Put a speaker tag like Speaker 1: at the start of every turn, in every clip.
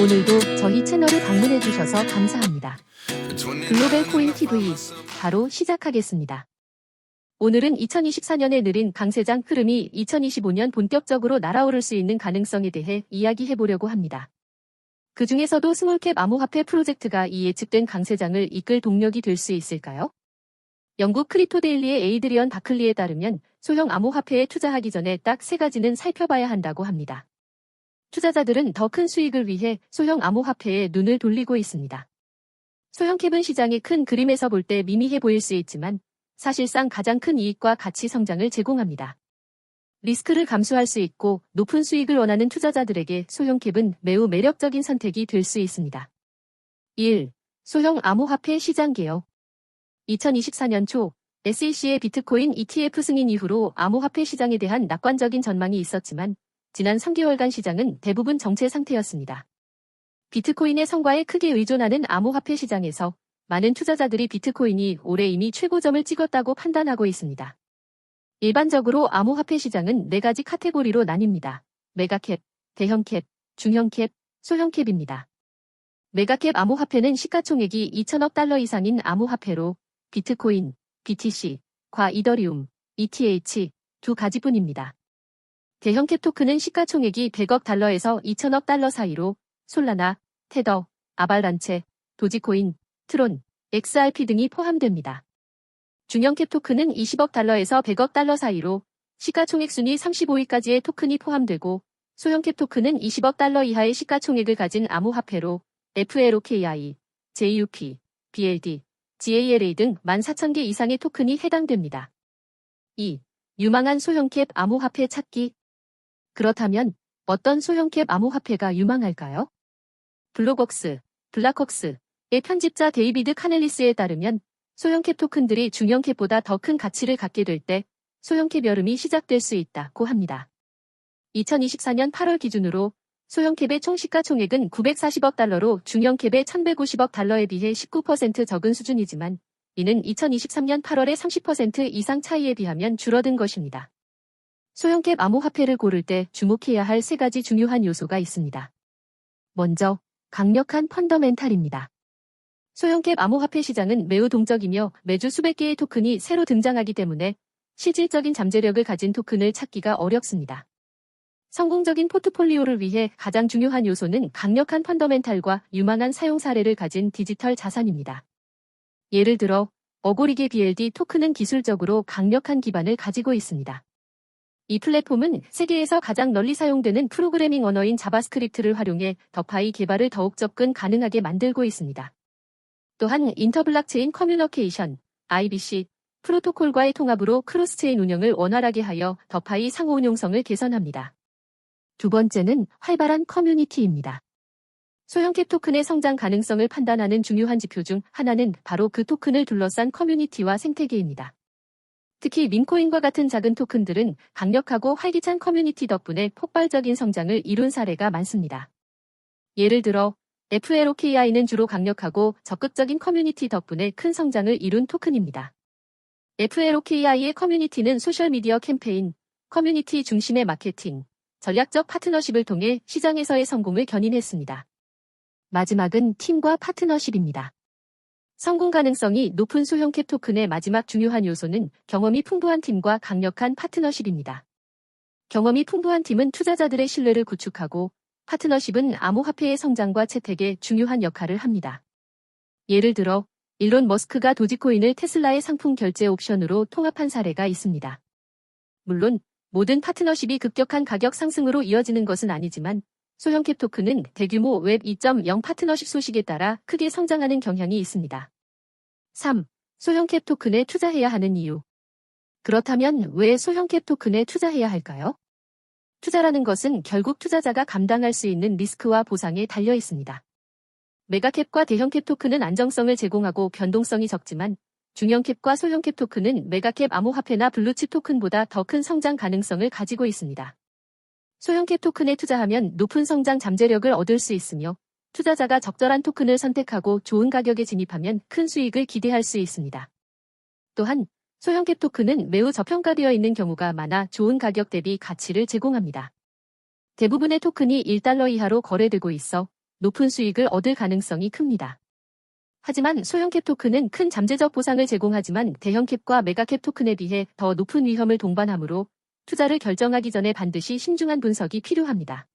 Speaker 1: 오늘도 저희 채널을 방문해 주셔서 감사합니다. 글로벌 코인 TV 바로 시작하겠습니다. 오늘은 2024년에 느린 강세장 흐름이 2025년 본격적으로 날아오를 수 있는 가능성에 대해 이야기해 보려고 합니다. 그 중에서도 스몰캡 암호화폐 프로젝트가 이 예측된 강세장을 이끌 동력이 될 수 있을까요? 영국 크리토데일리의 에이드리언 바클리에 따르면 소형 암호화폐에 투자하기 전에 딱 세 가지는 살펴봐야 한다고 합니다. 투자자들은 더 큰 수익을 위해 소형 암호화폐에 눈을 돌리고 있습니다. 소형 캡은 시장의 큰 그림에서 볼 때 미미해 보일 수 있지만 사실상 가장 큰 이익과 가치 성장을 제공합니다. 리스크를 감수할 수 있고 높은 수익을 원하는 투자자들에게 소형 캡은 매우 매력적인 선택이 될 수 있습니다. 1. 소형 암호화폐 시장 개혁 2024년 초 SEC의 비트코인 ETF 승인 이후로 암호화폐 시장에 대한 낙관적인 전망이 있었지만 지난 3개월간 시장은 대부분 정체 상태였습니다. 비트코인의 성과에 크게 의존하는 암호화폐 시장에서 많은 투자자들이 비트코인이 올해 이미 최고점을 찍었다고 판단하고 있습니다. 일반적으로 암호화폐 시장은 네 가지 카테고리로 나뉩니다. 메가캡, 대형캡, 중형캡, 소형캡입니다. 메가캡 암호화폐는 시가총액이 2천억 달러 이상인 암호화폐로 비트코인, BTC, 과 이더리움, ETH 두 가지뿐입니다. 대형 캡 토큰은 시가총액이 100억 달러에서 2천억 달러 사이로 솔라나, 테더, 아발란체, 도지코인, 트론, XRP 등이 포함됩니다. 중형 캡 토큰은 20억 달러에서 100억 달러 사이로 시가총액 순위 35위까지의 토큰이 포함되고 소형 캡 토큰은 20억 달러 이하의 시가총액을 가진 암호화폐로 FLOKI, JUP, BLD, GALA 등 14,000개 이상의 토큰이 해당됩니다. 2. 유망한 소형 캡 암호화폐 찾기 그렇다면 어떤 소형캡 암호화폐가 유망할까요? 블록웍스, 블락웍스의 편집자 데이비드 카넬리스에 따르면 소형캡 토큰들이 중형캡보다 더 큰 가치를 갖게 될 때 소형캡 여름이 시작될 수 있다고 합니다. 2024년 8월 기준으로 소형캡의 총 시가 총액은 940억 달러로 중형캡의 1150억 달러에 비해 19% 적은 수준이지만 이는 2023년 8월의 30% 이상 차이에 비하면 줄어든 것입니다. 소형캡 암호화폐를 고를 때 주목해야 할 세 가지 중요한 요소가 있습니다. 먼저 강력한 펀더멘탈입니다. 소형캡 암호화폐 시장은 매우 동적이며 매주 수백 개의 토큰이 새로 등장하기 때문에 실질적인 잠재력을 가진 토큰을 찾기가 어렵습니다. 성공적인 포트폴리오를 위해 가장 중요한 요소는 강력한 펀더멘탈과 유망한 사용 사례를 가진 디지털 자산입니다. 예를 들어 어고리게 BLD 토큰은 기술적으로 강력한 기반을 가지고 있습니다. 이 플랫폼은 세계에서 가장 널리 사용되는 프로그래밍 언어인 자바스크립트를 활용해 더파이 개발을 더욱 접근 가능하게 만들고 있습니다. 또한 인터블락체인 커뮤니케이션, IBC, 프로토콜과의 통합으로 크로스체인 운영을 원활하게 하여 더파이 상호 운용성을 개선합니다. 두 번째는 활발한 커뮤니티입니다. 소형캡 토큰의 성장 가능성을 판단하는 중요한 지표 중 하나는 바로 그 토큰을 둘러싼 커뮤니티와 생태계입니다. 특히 민코인과 같은 작은 토큰들은 강력하고 활기찬 커뮤니티 덕분에 폭발적인 성장을 이룬 사례가 많습니다. 예를 들어 FLOKI는 주로 강력하고 적극적인 커뮤니티 덕분에 큰 성장을 이룬 토큰입니다. FLOKI의 커뮤니티는 소셜미디어 캠페인, 커뮤니티 중심의 마케팅, 전략적 파트너십을 통해 시장에서의 성공을 견인했습니다. 마지막은 팀과 파트너십입니다. 성공 가능성이 높은 소형 캡 토큰의 마지막 중요한 요소는 경험이 풍부한 팀과 강력한 파트너십입니다. 경험이 풍부한 팀은 투자자들의 신뢰를 구축하고 파트너십은 암호화폐의 성장과 채택에 중요한 역할을 합니다. 예를 들어 일론 머스크가 도지코인을 테슬라의 상품 결제 옵션으로 통합한 사례가 있습니다. 물론 모든 파트너십이 급격한 가격 상승으로 이어지는 것은 아니지만 소형 캡 토큰은 대규모 웹 2.0 파트너십 소식에 따라 크게 성장하는 경향이 있습니다. 3. 소형 캡 토큰에 투자해야 하는 이유. 그렇다면 왜 소형 캡 토큰에 투자해야 할까요? 투자라는 것은 결국 투자자가 감당할 수 있는 리스크와 보상에 달려 있습니다. 메가캡과 대형캡 토큰은 안정성을 제공하고 변동성이 적지만 중형캡과 소형캡 토큰은 메가캡 암호화폐나 블루칩 토큰보다 더 큰 성장 가능성을 가지고 있습니다. 소형캡 토큰에 투자하면 높은 성장 잠재력을 얻을 수 있으며 투자자가 적절한 토큰을 선택하고 좋은 가격에 진입하면 큰 수익을 기대할 수 있습니다. 또한 소형캡 토큰은 매우 저평가되어 있는 경우가 많아 좋은 가격 대비 가치를 제공합니다. 대부분의 토큰이 1달러 이하로 거래되고 있어 높은 수익을 얻을 가능성이 큽니다. 하지만 소형캡 토큰은 큰 잠재적 보상을 제공하지만 대형캡과 메가캡 토큰에 비해 더 높은 위험을 동반하므로 투자를 결정하기 전에 반드시 신중한 분석이 필요합니다.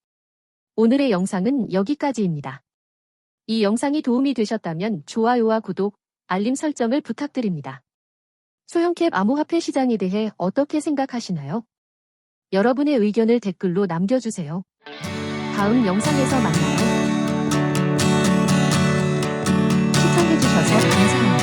Speaker 1: 오늘의 영상은 여기까지입니다. 이 영상이 도움이 되셨다면 좋아요와 구독, 알림 설정을 부탁드립니다. 소형캡 암호화폐 시장에 대해 어떻게 생각하시나요? 여러분의 의견을 댓글로 남겨주세요. 다음 영상에서 만나요. 시청해주셔서 감사합니다.